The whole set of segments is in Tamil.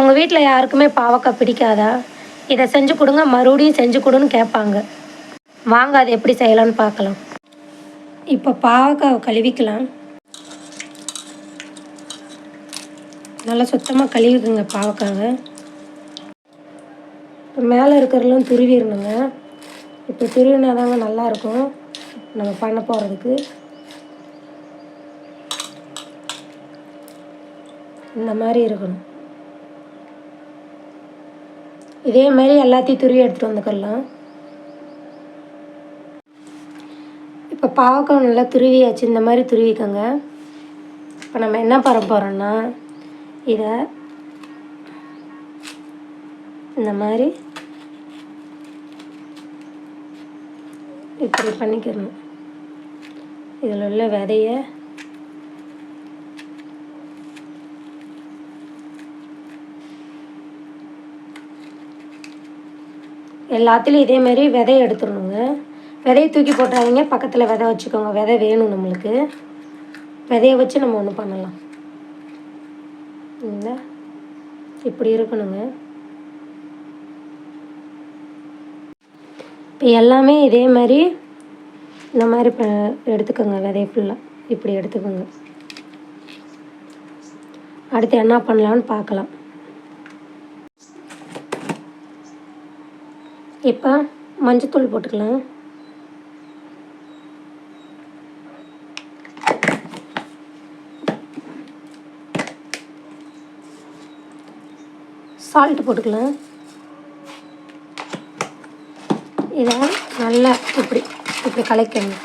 உங்கள் வீட்டில் யாருக்குமே பாவக்காய் பிடிக்காதா? இதை செஞ்சு கொடுங்க மறுபடியும் செஞ்சு கொடுன்னு கேட்பாங்க. வாங்க அது எப்படி செய்யலாம்னு பார்க்கலாம். இப்போ பாவக்காவை கழுவிக்கலாம். நல்லா சுத்தமாக கழுவிக்குங்க பாவக்காவை. இப்போ மேலே இருக்கிறதெல்லாம் துருவிடணுங்க. இப்போ துருவினா தாங்க நல்லாயிருக்கும் நம்ம பண்ண போகிறதுக்கு இந்த மாதிரி இருக்கணும். இதே மாதிரி எல்லாத்தையும் துருவி எடுத்துகிட்டு வந்துக்கலாம் இப்போ பாவக்காய் நல்லா துருவியாச்சு இந்த மாதிரி துருவிக்கோங்க. இப்போ நம்ம என்ன பண்ண போகிறோம்னா இதை இந்த மாதிரி இப்படி பண்ணிக்கணும். இதில் உள்ள விதையை எல்லாத்துலேயும் இதேமாரி மாதிரி விதைய எடுத்துடணுங்க. விதையை தூக்கி போட்டுறாதீங்க. பக்கத்தில் விதை வச்சுக்கோங்க. விதை வேணும் நம்மளுக்கு. விதைய வச்சு நம்ம ஒன்று பண்ணலாம். இந்த இப்படி இருக்கணுங்க. இப்போ எல்லாமே இதே மாதிரி இந்த மாதிரி ப எடுத்துக்கோங்க. விதைய ஃபுல்லாக இப்படி எடுத்துக்கோங்க. அடுத்து என்ன பண்ணலான்னு பார்க்கலாம். இப்போ மஞ்சத்தூள் போட்டுக்கலாம். சால்ட் போட்டுக்கலாம். இதை நல்லா இப்படி இப்படி கலைக்கணும்.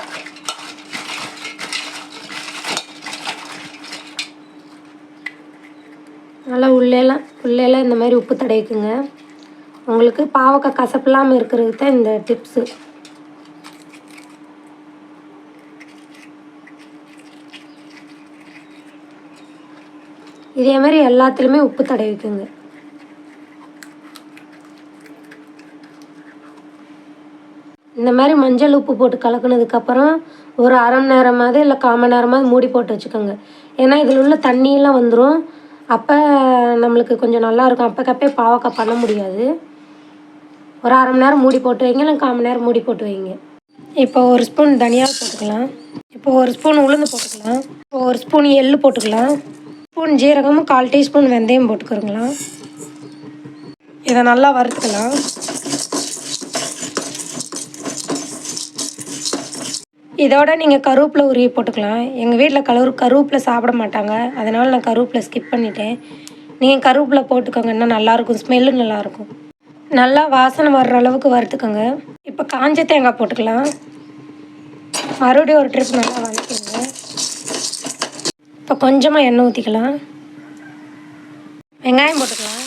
நல்லா உள்ளேலாம் உள்ளேலாம் இந்த மாதிரி உப்பு தடவிக்குங்க. உங்களுக்கு பாவக்காய் கசப்பு இல்லாமல் இருக்கிறதுக்கு தான் இந்த டிப்ஸு இதே மாதிரி எல்லாத்துலேயுமே உப்பு தடவிக்குங்க இந்த மாதிரி மஞ்சள் உப்பு போட்டு கலக்குனதுக்கப்புறம் ஒரு அரை மணி நேரமாவது இல்லை கால் மணி நேரமாவது மூடி போட்டு வச்சுக்கோங்க. ஏன்னா இதில் உள்ள தண்ணியெல்லாம் வந்துடும் அப்போ நம்மளுக்கு கொஞ்சம் நல்லாயிருக்கும் அப்போக்கப்பே பாவக்காய் பண்ண முடியாது. ஒரு அரை மணி நேரம் மூடி போட்டு வைங்க இல்லை கால் மணி நேரம் மூடி போட்டு வைங்க. இப்போ ஒரு ஸ்பூன் தனியாக போட்டுக்கலாம். இப்போ ஒரு ஸ்பூன் உளுந்து போட்டுக்கலாம். இப்போ ஒரு ஸ்பூன் எள்ளு போட்டுக்கலாம். ஸ்பூன் ஜீரகமும் கால் டீஸ்பூன் வெந்தயம் போட்டுக்கிறோங்களா. இதை நல்லா வறுத்துக்கலாம். இதோட நீங்கள் கருவேப்பிலை உருவி போட்டுக்கலாம். எங்கள் வீட்டில் கரு கருவேப்பிலை சாப்பிட மாட்டாங்க. அதனால் நான் கருவேப்பிலை ஸ்கிப் பண்ணிட்டேன். நீங்கள் கருவேப்பிலை போட்டுக்கோங்க இன்னும் நல்லாயிருக்கும் ஸ்மெல்லு நல்லாயிருக்கும் நல்லா வாசனை வர்ற அளவுக்கு வறுத்துக்கோங்க. இப்போ காஞ்ச தேங்காய் போட்டுக்கலாம். மறுபடியும் ஒரு ட்ரிப் நல்லா வதக்கிடுங்க. இப்போ கொஞ்சமாக எண்ணெய் ஊற்றிக்கலாம் வெங்காயம் போட்டுக்கலாம்.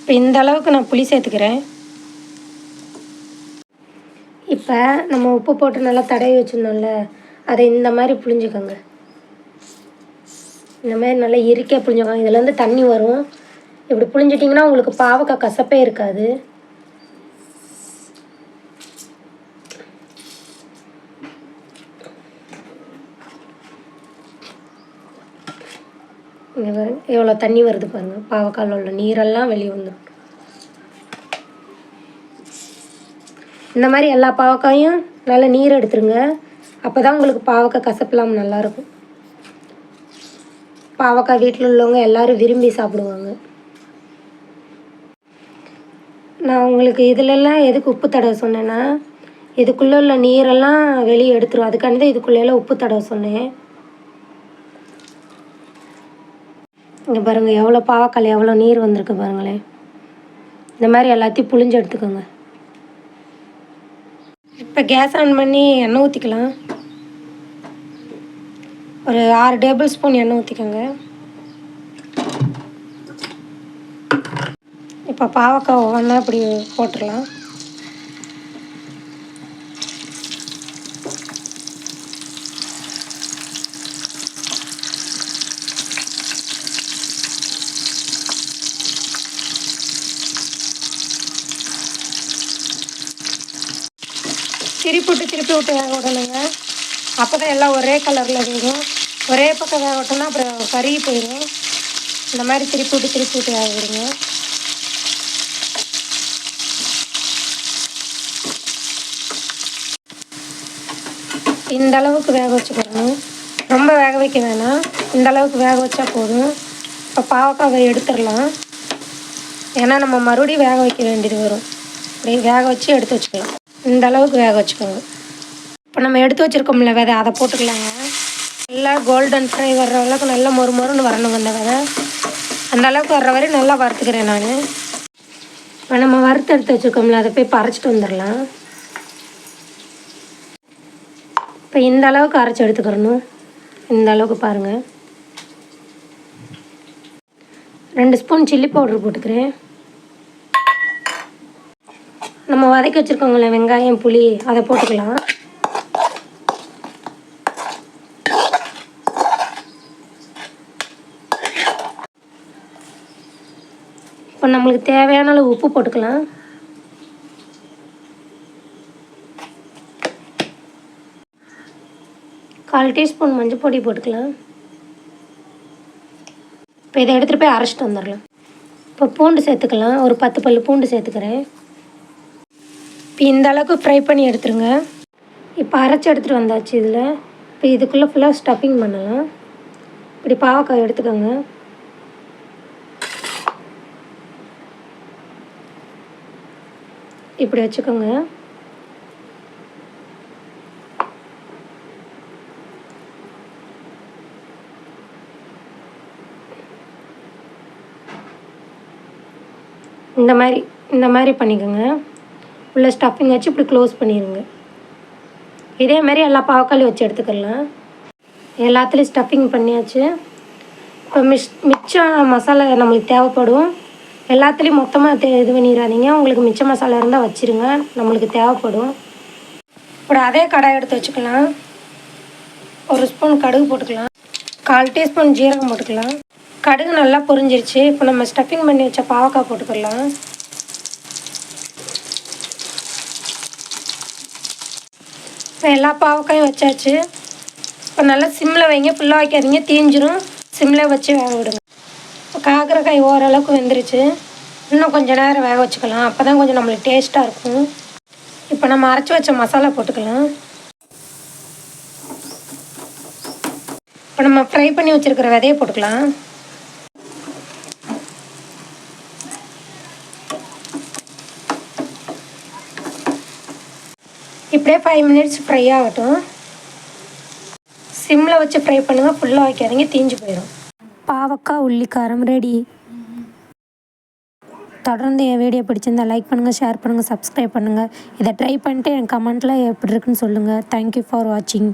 இப்போ இந்த அளவுக்கு நான் புளி சேர்த்துக்கிறேன். இப்போ நம்ம உப்பு போட்டு நல்லா தடவி வச்சுருந்தோம்ல அதை இந்த மாதிரி புளிஞ்சுக்கோங்க இந்த மாதிரி நல்லா இறுக்கியாக புளிஞ்சுக்கோங்க இதுலேருந்து தண்ணி வரும். இப்படி புளிஞ்சிட்டிங்கன்னா உங்களுக்கு பாவக்காய் கசப்பே இருக்காது. இங்கே பாருங்க எவ்வளோ தண்ணி வருது பாருங்கள் பாவக்காயில் உள்ள நீரெல்லாம் வெளியே வந்துடும் இந்த மாதிரி எல்லா பாவக்காயும் நல்லா நீர் எடுத்துருங்க. அப்போ தான் உங்களுக்கு பாவக்காய் கசப்பில்லாமல் நல்லாயிருக்கும் பாவக்காய் வீட்டில் உள்ளவங்க எல்லோரும் விரும்பி சாப்பிடுவாங்க. நான் உங்களுக்கு இதிலெல்லாம் எதுக்கு உப்பு தடவை சொன்னேன்னா இதுக்குள்ளே உள்ள நீரெல்லாம் வெளியே எடுத்துரும். அதுக்காண்டி தான் இதுக்குள்ளெல்லாம் உப்பு தடவை சொன்னேன். இங்கே பாருங்கள் எவ்வளோ பாவக்காய் எவ்வளோ நீர் வந்திருக்கு பாருங்களேன். இந்த மாதிரி எல்லாத்தையும் புளிஞ்சு எடுத்துக்கோங்க. இப்போ கேஸ் ஆன் பண்ணி எண்ணெய் ஊற்றிக்கலாம் ஒரு ஆறு டேபிள் ஸ்பூன் எண்ணெய் ஊற்றிக்கோங்க இப்போ பாவக்காய் ஒவ்வொன்றா இப்படி போட்டுடலாம் திருப்பி விட்டு திருப்பி விட்டு வேக விடணுங்க. அப்போ தான் எல்லாம் ஒரே கலரில் வேகும் ஒரே பக்கம் வேக விட்டோம்னா அப்புறம் கருகி போயிடும் இந்த மாதிரி திருப்பி விட்டு திருப்பி விட்டு வேக விடுங்க இந்த அளவுக்கு வேக வச்சுக்கணும் ரொம்ப வேக வைக்க வேணாம். இந்த அளவுக்கு வேக வச்சா போதும். இப்போ பாவக்காவை எடுத்துடலாம். ஏன்னா நம்ம மறுபடியும் வேக வைக்க வேண்டியது வரும். அப்படியே வேக வச்சு எடுத்து வச்சுக்கலாம். இந்த அளவுக்கு வேக வச்சுக்கோங்க. இப்போ நம்ம எடுத்து வச்சுருக்கோம்ல விதை அதை போட்டுக்கலாங்க. நல்லா கோல்டன் ஃப்ரை வர்ற அளவுக்கு நல்லா மொறு மொறுன்னு வரணும் அந்த விதை. அந்த அளவுக்கு வர்ற வரையும் நல்லா வறுத்துக்கிறேன் நான். இப்போ நம்ம வறுத்து எடுத்து வச்சுருக்கோம்ல அதை போய் பறைச்சிட்டு வந்துடலாம். இப்போ இந்த அளவுக்கு அரைச்சி எடுத்துக்கிறணும். இந்த அளவுக்கு பாருங்கள் ரெண்டு ஸ்பூன் சில்லி பவுடர் போட்டுக்கிறேன். நம்ம வதக்கி வச்சுருக்கோங்களேன் வெங்காயம் புளி அதை போட்டுக்கலாம். நம்மளுக்கு தேவையான அளவு உப்பு போட்டுக்கலாம். கால் டீஸ்பூன் மஞ்சள் பொடி போட்டுக்கலாம். இப்போ இதை எடுத்துகிட்டு போய் அரைச்சிட்டு வந்துடலாம். இப்போ பூண்டு சேர்த்துக்கலாம். ஒரு பத்து பல் பூண்டு சேர்த்துக்கிறேன். இப்போ இந்த அளவுக்கு ஃப்ரை பண்ணி எடுத்துருங்க. இப்போ அரைச்சி எடுத்துகிட்டு வந்தாச்சு இதில். இப்போ இதுக்குள்ளே ஃபுல்லாக ஸ்டஃபிங் பண்ணலாம். இப்படி பாவக்காய் எடுத்துக்கோங்க. இப்படி வச்சுக்கோங்க. இந்த மாதிரி இந்த மாதிரி பண்ணிக்கோங்க. உள்ள ஸ்டஃபிங் வச்சு இப்படி க்ளோஸ் பண்ணிடுங்க இதே மாதிரி எல்லா பாவக்காளையும் வச்சு எடுத்துக்கலாம். எல்லாத்துலேயும் ஸ்டஃபிங் பண்ணியாச்சு. இப்போ மிஸ் மிச்சம் மசாலா நம்மளுக்கு தேவைப்படும். எல்லாத்துலேயும் மொத்தமாக தே இது பண்ணிடாதீங்க உங்களுக்கு மிச்ச மசாலா இருந்தால் வச்சுருங்க. நம்மளுக்கு தேவைப்படும். இப்போ அதே கடாய் எடுத்து வச்சுக்கலாம். ஒரு ஸ்பூன் கடுகு போட்டுக்கலாம். கால் டீஸ்பூன் ஜீரகம் போட்டுக்கலாம். கடுகு நல்லா பொரிஞ்சிருச்சு. இப்போ நம்ம ஸ்டஃபிங் பண்ணி வச்ச பாவக்காய் போட்டுக்கலாம். இப்போ எல்லா பாவக்காயும் வச்சாச்சு. இப்போ நல்லா சிம்மில் வைங்க. ஃபுல்லாக வைக்காதீங்க. தீஞ்சிரும். சிம்மில் வச்சு வேக விடுங்க. காக்கரக்காய் ஓரளவுக்கு வெந்துருச்சு. இன்னும் கொஞ்சம் நேரம் வேக வச்சுக்கலாம். அப்போ தான் கொஞ்சம் நம்மளுக்கு டேஸ்ட்டாக இருக்கும். இப்போ நம்ம அரைச்சி வச்ச மசாலா போட்டுக்கலாம். இப்போ நம்ம ஃப்ரை பண்ணி வச்சுருக்கிற விதையை போட்டுக்கலாம். இப்படியே ஃபைவ் மினிட்ஸ் ஃப்ரை ஆகட்டும். சிம்மில் வச்சு ஃப்ரை பண்ணுங்கள் ஃபுல்லாக வைக்காதீங்க. தீஞ்சு போயிடும் பாவக்காய் உள்ளிக்காரம் ரெடி தொடர்ந்து என் வீடியோ பிடிச்சிருந்தா லைக் பண்ணுங்கள் ஷேர் பண்ணுங்கள் சப்ஸ்கிரைப் பண்ணுங்கள் இதை ட்ரை பண்ணிட்டு என் கமெண்ட்டில் எப்படி இருக்குன்னு சொல்லுங்கள் தேங்க்யூ ஃபார் வாட்சிங்